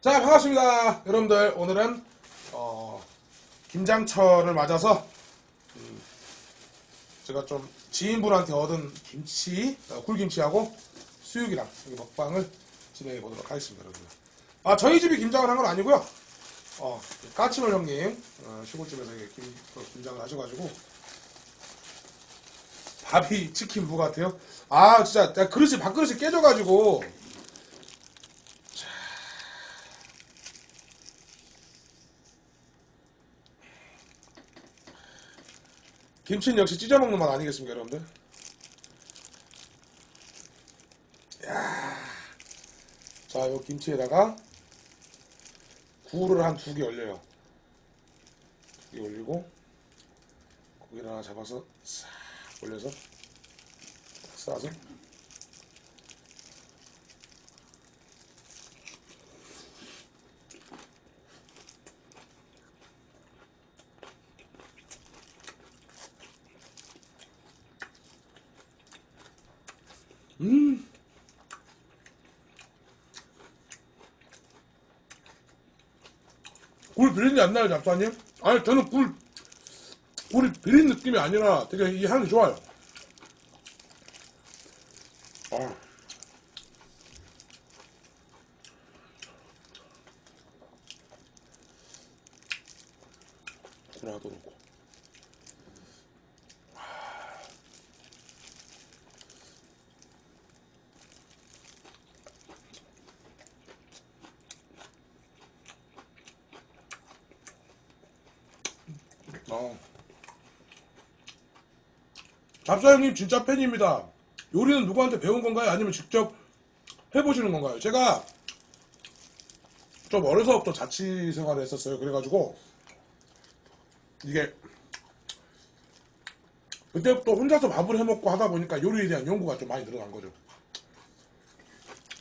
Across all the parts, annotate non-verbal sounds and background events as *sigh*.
자 반갑습니다 여러분들. 오늘은 어, 김장철을 맞아서 음, 제가 좀 지인분한테 얻은 김치 어, 굴김치하고 수육이랑 먹방을 진행해 보도록 하겠습니다 여러분들. 아 저희 집이 김장을 한 건 아니고요. 어, 까치물 형님 어, 시골집에서 김, 어, 김장을 하셔가지고 밥이 치킨 무 같아요. 아 진짜 그릇이 밥그릇이 깨져가지고 김치는 역시 찢어 먹는 맛 아니겠습니까, 여러분들? 야. 자, 요 김치에다가 구를 한 두 개 올려요. 두 개 올리고 고기를 하나 잡아서 싹 올려서 싸서 음. 굴 비린내 안 나요, 작가님? 아니, 저는 굴, 굴이 비린 느낌이 아니라 되게 이 향이 좋아요. 어. 잡사 형님 진짜 팬입니다. 요리는 누구한테 배운 건가요? 아니면 직접 해보시는 건가요? 제가 좀 어려서부터 자취 생활을 했었어요. 그래가지고 이게 그때부터 혼자서 밥을 해먹고 하다 보니까 요리에 대한 연구가 좀 많이 늘어난 거죠.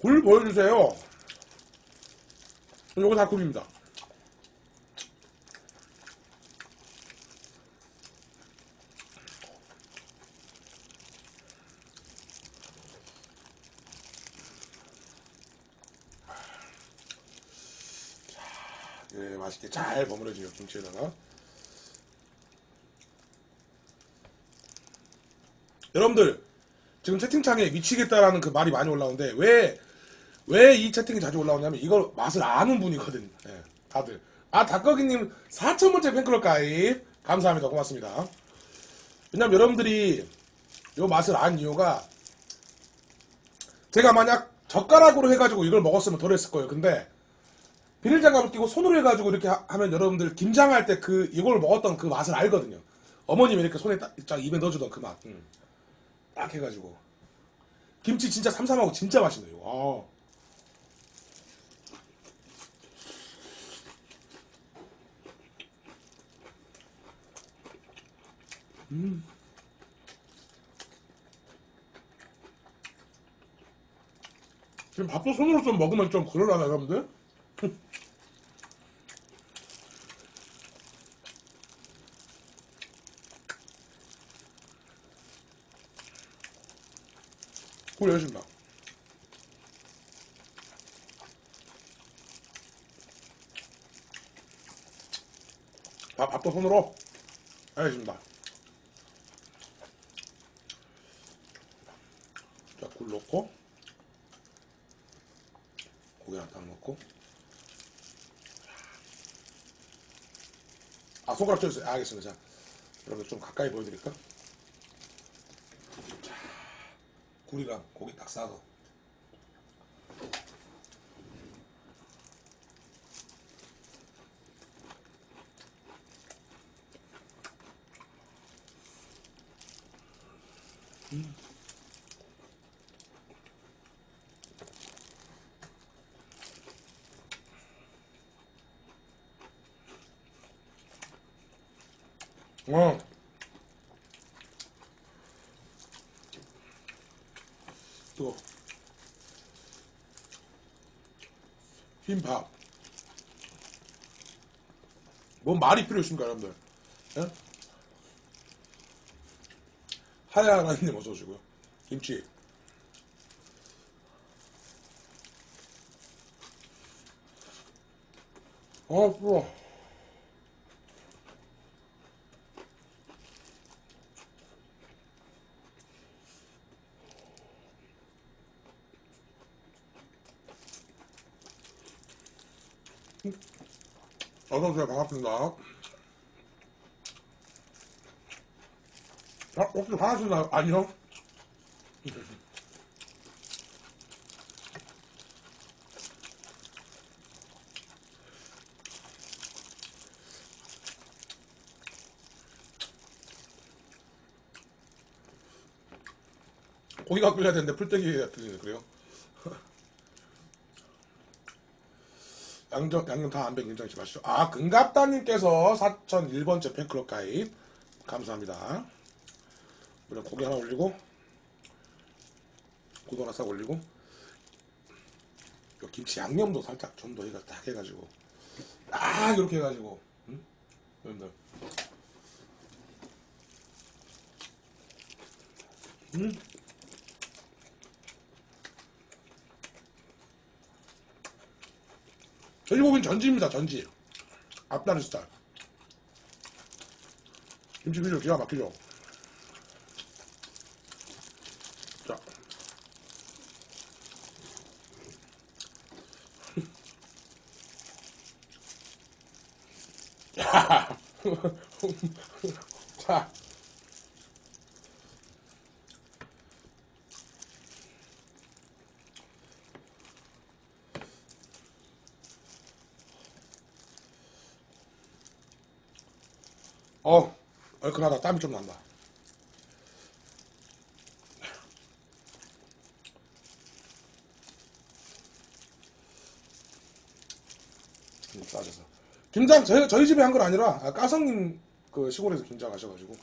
굴 보여주세요. 요거 다 굴입니다. 예, 맛있게 잘 버무려져요 김치에다가. 여러분들 지금 채팅창에 미치겠다라는 그 말이 많이 올라오는데 왜 왜 이 채팅이 자주 올라오냐면 이걸 맛을 아는 분이거든. 예, 다들. 아 닭거기님 4천번째 팬클럽 가입 감사합니다. 고맙습니다. 왜냐면 여러분들이 요 맛을 안 이유가 제가 만약 젓가락으로 해가지고 이걸 먹었으면 덜 했을 거예요. 근데 비닐장갑을 끼고 손으로 해가지고 이렇게 하- 하면 여러분들 김장할 때 그 이걸 먹었던 그 맛을 알거든요. 어머님이 이렇게 손에 딱, 딱 입에 넣어주던 그 맛. 음. 딱 해가지고 김치 진짜 삼삼하고 진짜 맛있네요. 와. 음. 지금 밥도 손으로 좀 먹으면 좀 그러려나 여러분들? 꿀 열심다. 밥, 밥도 손으로 알겠습니다. 자, 굴 넣고 고기랑 딱 넣고 아 손가락 쳐주세요. 아, 알겠습니다. 자, 여러분 좀 가까이 보여드릴까? 굴이랑 고기 딱 싸서. 어. 또 흰밥 뭔 말이 필요 있습니까 여러분들 예? 하얀 하나님 어서 오시고요 김치 어, 부러워. 어서오세요. 반갑습니다. 아, 혹시 반갑습니다. 아니요. 고기가 끓여야 되는데 풀떼기가 끓이네 그래요? 양정, 양념 다 안백 인정치 마시죠. 아, 금갑다님께서 4001번째 팬클럽 가입. 감사합니다. 그럼 고기 하나 올리고, 고도 하나 싹 올리고, 요 김치 양념도 살짝 좀더 이거 딱 해가지고, 딱 이렇게 해가지고, 응? 여러분들. 음. 돼지고기는 전지입니다, 전지. 앞다리살. 김치 비주얼 기가 막히죠? 자. 야. 자. 어, 얼큰하다. 땀이 좀 난다. 음, 싸져서. 김장, 저희, 저희 집에 한 건 아니라, 아, 까성님 그 시골에서 김장 하셔가지고.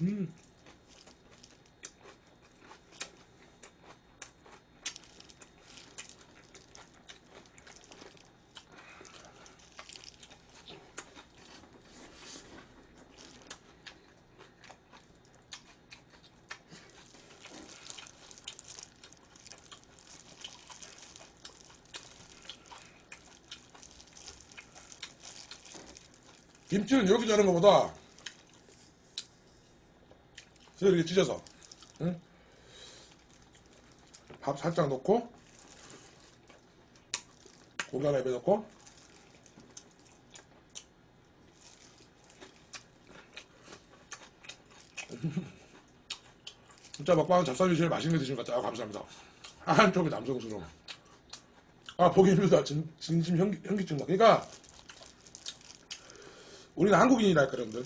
음. 김치는 이렇게 자른 것보다 이렇게 찢어서 응? 밥 살짝 넣고 고기 하나 입에 넣고 진짜 먹방은 잡사이 제일 맛있는 게 드시는 것 같아요. 아, 감사합니다. 한쪽이 남성스러워. 아 보기 힘들다. 진, 진심 현기, 현기증 나 그러니까 우리는 한국인이랄까 여러분들?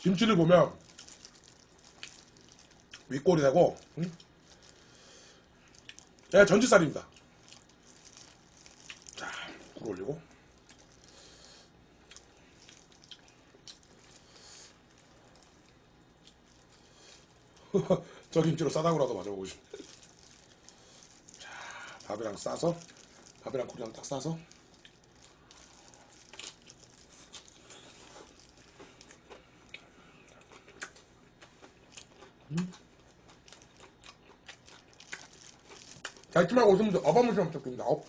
김치를 보면 윗골이 되고 응? 네, 전지살입니다. 자 굴 올리고. *laughs* 저 김치로 싸다구라도 맞아보고 싶네 자 밥이랑 싸서 밥이랑 굴이랑 딱 싸서 오신 분들 어바무시만 부탁드립니다. 어.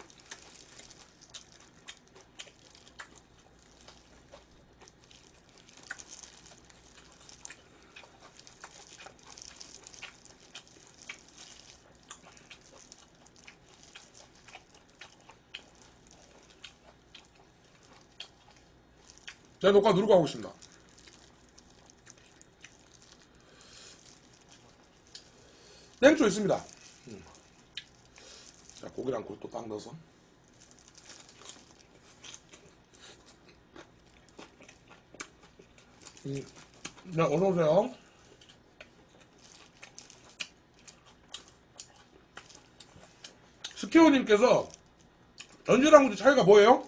제 녹화 누르고 하고 있습니다. 땡초 있습니다. 자, 고기랑 굴도 딱 넣어서. 음, 네, 어서오세요. 스키오님께서 전지랑 후지 차이가 뭐예요?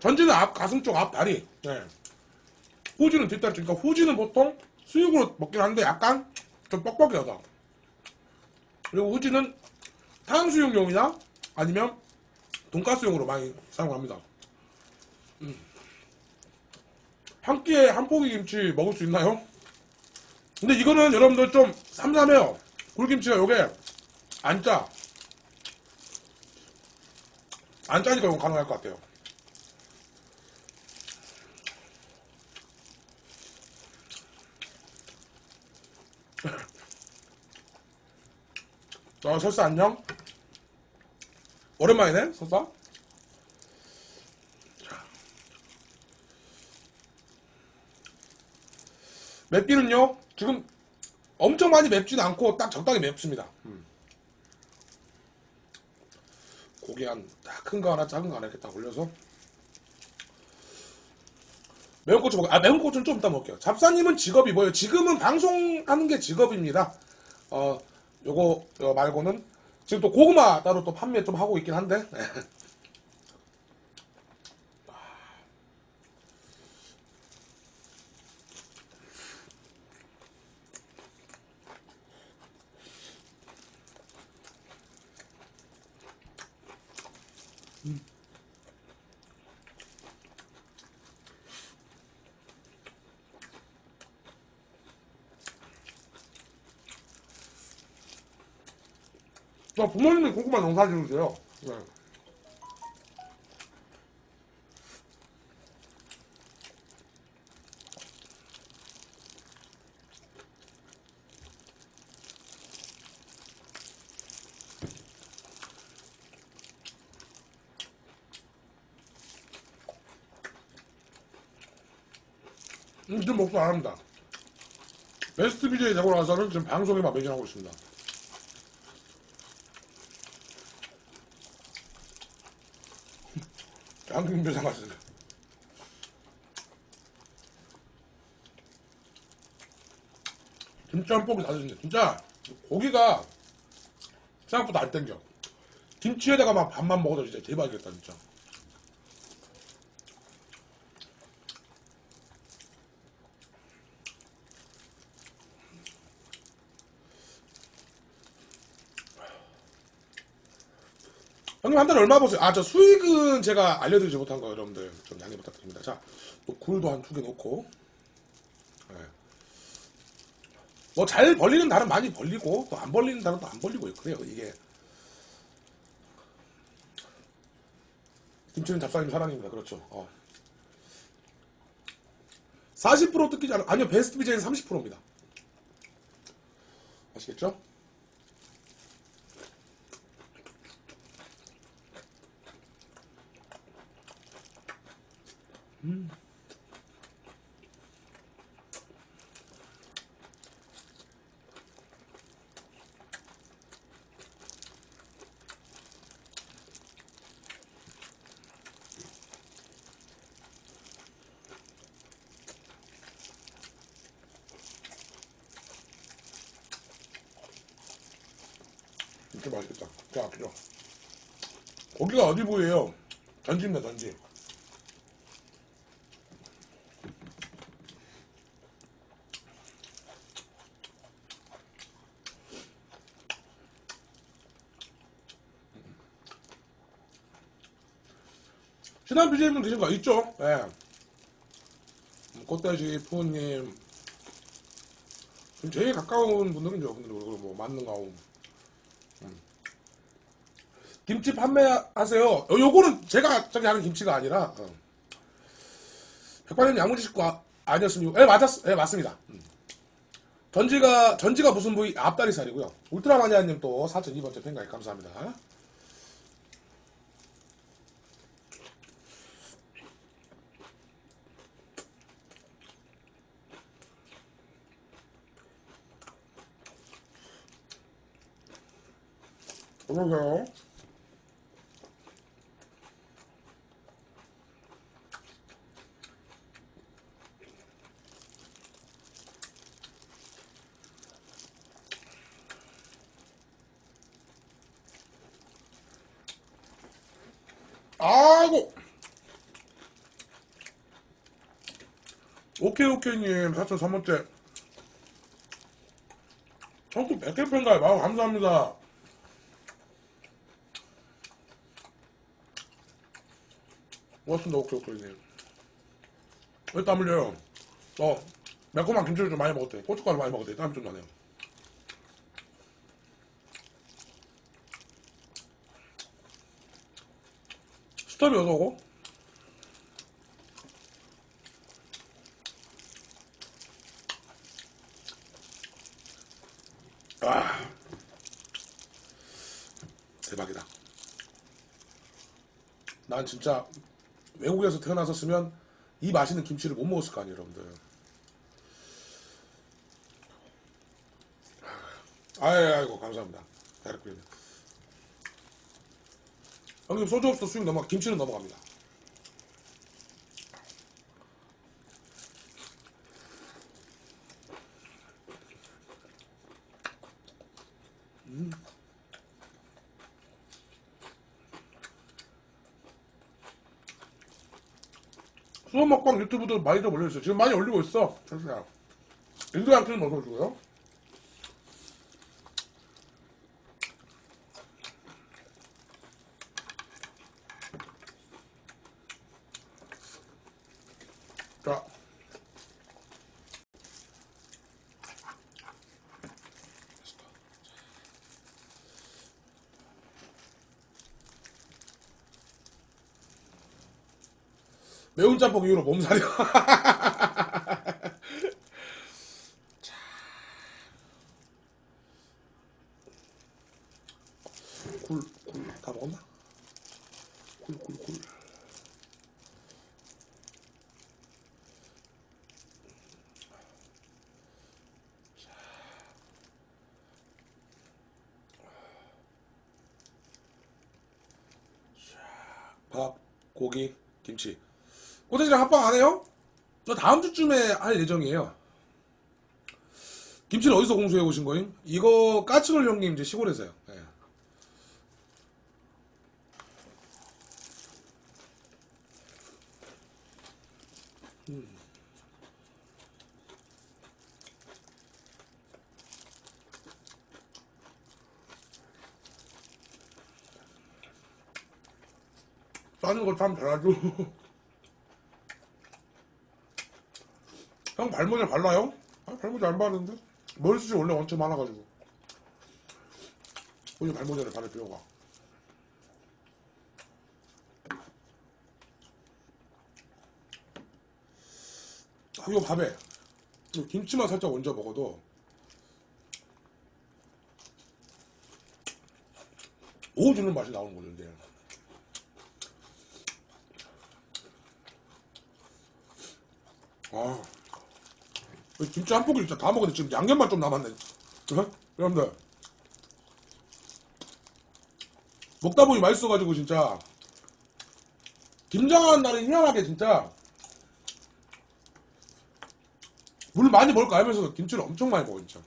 전지는 앞, 가슴 쪽 앞 다리. 네. 후지는 뒷다리 쪽. 그러니까 후지는 보통 수육으로 먹긴 하는데 약간 좀 뻑뻑해하다. 그리고 후지는 탕수육용이나 아니면 돈가스용으로 많이 사용합니다. 음. 한 끼에 한 포기 김치 먹을 수 있나요? 근데 이거는 여러분들 좀 삼삼해요. 굴김치가 요게 안 짜. 안 짜니까 이건 가능할 것 같아요. *laughs* 어, 설사 안녕? 오랜만이네, 설사? 자. 맵기는요, 지금 엄청 많이 맵진 않고 딱 적당히 맵습니다. 음. 고기 한큰 거 하나, 작은 거 하나 이렇게 딱 올려서. 매운 고추 먹, 아, 매운 고추는 좀 이따 먹을게요. 잡사님은 직업이 뭐예요? 지금은 방송하는 게 직업입니다. 어, 요거, 요 말고는 지금 또 고구마 따로 또 판매 좀 하고 있긴 한데. 네. 저 부모님은 고구마 농사 지으세요. 네. 음, 지금 목소 안 합니다. 베스트 BJ 되고 나서는 지금 방송에만 매진하고 있습니다. 양금 배상 맛있어. 김치 한 포기 다 드신데 진짜 고기가 생각보다 안 땡겨. 김치에다가 막 밥만 먹어도 진짜 대박이겠다 진짜. 형님 한 달에 얼마 버세요? 아 저 수익은 제가 알려드리지 못한 거 여러분들 좀 양해 부탁드립니다. 자, 또 굴도 한 두 개 넣고. 네. 뭐잘 벌리는 날은 많이 벌리고 또 안 벌리는 날은 또 안 벌리고 그래요 이게. 김치는 잡사님 사랑입니다. 그렇죠. 어. 40% 뜯기지 않아. 아니요 베스트 비제는 30%입니다. 아시겠죠? 진짜 맛있겠다. 자, 그죠. 고기가 어디 부위예요? 전지입니다, 전지. 신한 BJ님 드신 거 있죠? 예. 네. 꽃돼지, 푸우님. 제일 가까운 분들은 저분들, 그리고 뭐, 맞는 가움. 김치 판매하세요. 어, 요거는 제가 저기 하는 김치가 아니라 어. 백반님 양무지 식구 아, 아니었으면 예 맞았 예 맞습니다. 음. 전지가 전지가 무슨 부위 앞다리살이고요. 울트라마니아님 또 4,200번째 팬가입 감사합니다. 어서오세요. 아이고. 오케이 오케이님 4,300번째. 전국 100개 팬가입 아우 감사합니다. 오케이, 오케이. 네. 왜땀 흘려요? 어, 매콤한 김치를 좀 많이 먹었대. 고춧가루 많이 먹었대. 땀이 좀 나네요. 스톱이 어서 오고? 아, 대박이다. 난 진짜 외국에서 태어났었으면 이 맛있는 김치를 못 먹었을 거 아니에요, 여러분들. 아이, 아이고, 감사합니다. 다이렉트 형님, 소주 없어 수육 넘어가, 김치는 넘어갑니다. 수업 먹방 유튜브도 많이 좀 올려주세요. 지금 많이 올리고 있어. 잠시만요. 인도양팀 어서오시고요. 매운 짬뽕 이후로 몸살이. 자. *laughs* 굴, 굴, 다 먹었나? 굴, 굴, 굴. 밥, 고기, 김치. 꼬대지랑 합방 안 해요? 저 다음 주쯤에 할 예정이에요. 김치는 어디서 공수해 오신 거임? 이거 까치걸 형님 이제 시골에서요. 예. 음. 싸는 거참 잘하죠. 형 발모자 발라요? 아, 발모자 안 바르는데? 머리숱이 원래 원체 많아가지고. 굳이 발모자를 바를 필요가. 아, 이거 밥에 이거 김치만 살짝 얹어 먹어도 오 주는 맛이 나오는 거죠, 이제. 아. 이 김치 한 포기 진짜 다 먹었는데 지금 양념만 좀 남았네. 어? 여러분들. 먹다 보니 맛있어가지고 진짜. 김장하는 날은 희한하게 진짜. 물 많이 먹을 거 알면서 김치를 엄청 많이 먹어, 진짜.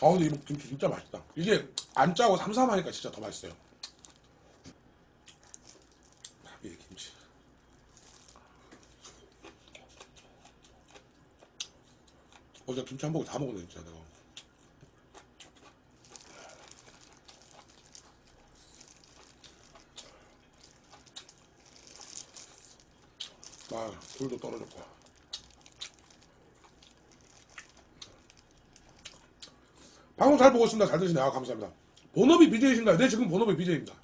아, 근데 이 김치 진짜 맛있다. 이게 안 짜고 삼삼하니까 진짜 더 맛있어요. 밥에 김치. 어제 김치 한 포기 다 먹었네 진짜 내가. 아 굴도 떨어졌고 방송 잘 보고 있습니다. 잘 드시네 아 감사합니다. 본업이 BJ신가요? 네 지금 본업이 BJ입니다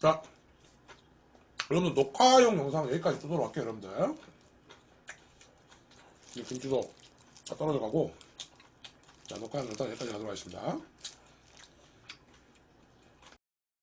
자, 여러분 녹화용 영상 여기까지 뜨도록 할게요, 여러분들. 이 김치도 다 떨어져 가고, 자, 녹화용 영상 여기까지 하도록 하겠습니다.